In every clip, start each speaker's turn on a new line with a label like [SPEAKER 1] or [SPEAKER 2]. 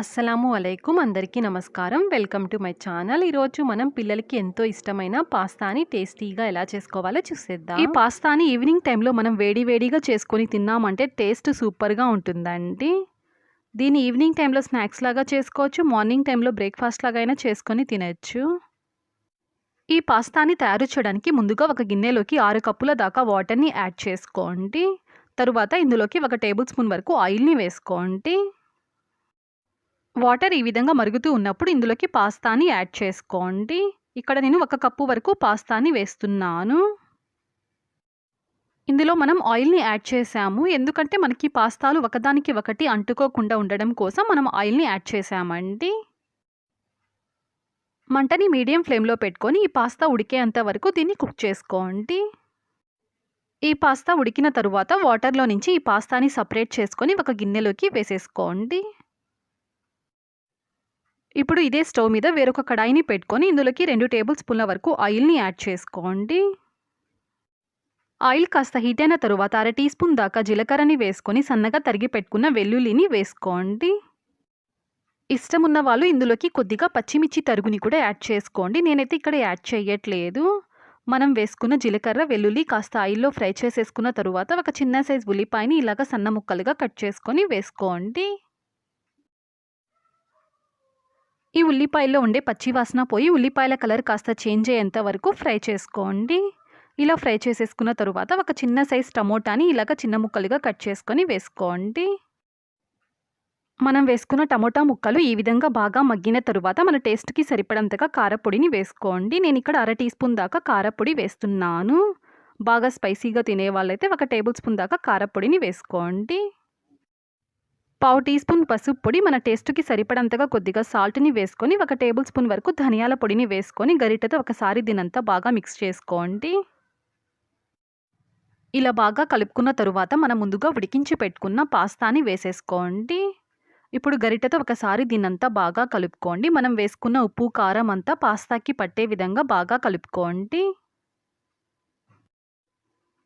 [SPEAKER 1] అస్సలం అలైకుం అందరికీ నమస్కారం వెల్కమ్ టు మై ఛానల్ ఈరోజు మనం పిల్లలకి ఎంతో ఇష్టమైన పాస్తాని టేస్టీగా ఎలా చేసుకోవాలో చూసేద్దాం ఈ పాస్తాని ఈవినింగ్ టైంలో మనం వేడి వేడిగా చేసుకొని తిన్నామంటే టేస్ట్ సూపర్గా ఉంటుందండి దీన్ని ఈవినింగ్ టైంలో స్నాక్స్ లాగా చేసుకోవచ్చు మార్నింగ్ టైంలో బ్రేక్ఫాస్ట్ లాగా అయినా చేసుకొని తినచ్చు ఈ పాస్తాని తయారు చేయడానికి ముందుగా ఒక గిన్నెలోకి ఆరు కప్పుల దాకా వాటర్ని యాడ్ చేసుకోండి తరువాత ఇందులోకి ఒక టేబుల్ స్పూన్ వరకు ఆయిల్ని వేసుకోండి వాటర్ ఈ విధంగా మరుగుతూ ఉన్నప్పుడు ఇందులోకి పాస్తాని యాడ్ చేసుకోండి ఇక్కడ నేను ఒక కప్పు వరకు పాస్తాని వేస్తున్నాను ఇందులో మనం ఆయిల్ని యాడ్ చేసాము ఎందుకంటే మనకి పాస్తాలు ఒకదానికి ఒకటి అంటుకోకుండా ఉండడం కోసం మనం ఆయిల్ని యాడ్ చేసామండి మంటని మీడియం ఫ్లేమ్లో పెట్టుకొని ఈ పాస్తా ఉడికేంత వరకు దీన్ని కుక్ చేసుకోండి ఈ పాస్తా ఉడికిన తరువాత వాటర్లో నుంచి ఈ పాస్తాని సపరేట్ చేసుకొని ఒక గిన్నెలోకి వేసేసుకోండి ఇప్పుడు ఇదే స్టవ్ మీద వేరొక కడాయిని పెట్టుకొని ఇందులోకి రెండు టేబుల్ స్పూన్ల వరకు ఆయిల్ని యాడ్ చేసుకోండి ఆయిల్ కాస్త హీట్ అయిన తరువాత అర టీ స్పూన్ దాకా జీలకర్రని వేసుకొని సన్నగా తరిగి పెట్టుకున్న వెల్లుల్లిని వేసుకోండి ఇష్టం ఉన్న వాళ్ళు ఇందులోకి కొద్దిగా పచ్చిమిర్చి తరుగుని కూడా యాడ్ చేసుకోండి నేనైతే ఇక్కడ యాడ్ చేయట్లేదు మనం వేసుకున్న జీలకర్ర వెల్లుల్లి కాస్త ఆయిల్లో ఫ్రై చేసేసుకున్న తరువాత ఒక చిన్న సైజ్ ఉల్లిపాయని ఇలాగ సన్న ముక్కలుగా కట్ చేసుకొని వేసుకోండి ఈ ఉల్లిపాయల్లో ఉండే పచ్చివాసన పోయి ఉల్లిపాయల కలర్ కాస్త చేంజ్ అయ్యేంత వరకు ఫ్రై చేసుకోండి ఇలా ఫ్రై చేసేసుకున్న తరువాత ఒక చిన్న సైజ్ టమోటాని ఇలాగ చిన్న ముక్కలుగా కట్ చేసుకొని వేసుకోండి మనం వేసుకున్న టమోటా ముక్కలు ఈ విధంగా బాగా మగ్గిన తరువాత మన టేస్ట్కి సరిపడంతగా కారపొడిని వేసుకోండి నేను ఇక్కడ అర టీ స్పూన్ దాకా కారపొడి వేస్తున్నాను బాగా స్పైసీగా తినే వాళ్ళైతే ఒక టేబుల్ స్పూన్ దాకా కారపొడిని వేసుకోండి పావు టీ స్పూన్ పసుపు పొడి మన టేస్ట్కి సరిపడంతగా కొద్దిగా సాల్ట్ని వేసుకొని ఒక టేబుల్ స్పూన్ వరకు ధనియాల పొడిని వేసుకొని గరిటతో ఒకసారి దీనంతా బాగా మిక్స్ చేసుకోండి ఇలా బాగా కలుపుకున్న తరువాత మనం ముందుగా ఉడికించి పెట్టుకున్న పాస్తాని వేసేసుకోండి ఇప్పుడు గరిటతో ఒకసారి దీనంతా బాగా కలుపుకోండి మనం వేసుకున్న ఉప్పు కారం అంతా పాస్తాకి పట్టే విధంగా బాగా కలుపుకోండి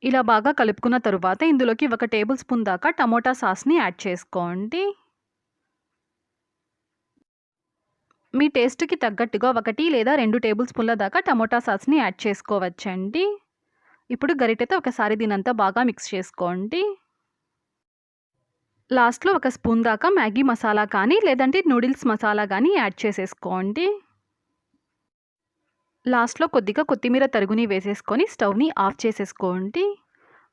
[SPEAKER 1] ఇలా బాగా కలుపుకున్న తరువాత ఇందులోకి ఒక టేబుల్ స్పూన్ దాకా టమోటా సాస్ని యాడ్ చేసుకోండి మీ టేస్ట్కి తగ్గట్టుగా ఒకటి లేదా రెండు టేబుల్ స్పూన్ల దాకా టమోటా సాస్ని యాడ్ చేసుకోవచ్చండి ఇప్పుడు గరిటెతో ఒకసారి దీనంతా బాగా మిక్స్ చేసుకోండి లాస్ట్లో ఒక స్పూన్ దాకా మ్యాగీ మసాలా కానీ లేదంటే నూడిల్స్ మసాలా కానీ యాడ్ చేసేసుకోండి లాస్ట్లో కొద్దిగా కొత్తిమీర తరుగుని వేసేసుకొని స్టవ్ని ఆఫ్ చేసేసుకోండి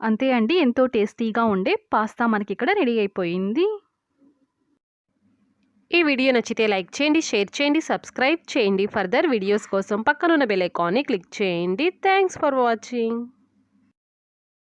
[SPEAKER 1] అంతే అండి ఎంతో టేస్టీగా ఉండే పాస్తా మనకి ఇక్కడ రెడీ అయిపోయింది ఈ వీడియో నచ్చితే లైక్ చేయండి షేర్ చేయండి సబ్స్క్రైబ్ చేయండి ఫర్దర్ వీడియోస్ కోసం పక్కనున్న బెల్ ఐకాన్ని క్లిక్ చేయండి థ్యాంక్స్ ఫర్ వాచింగ్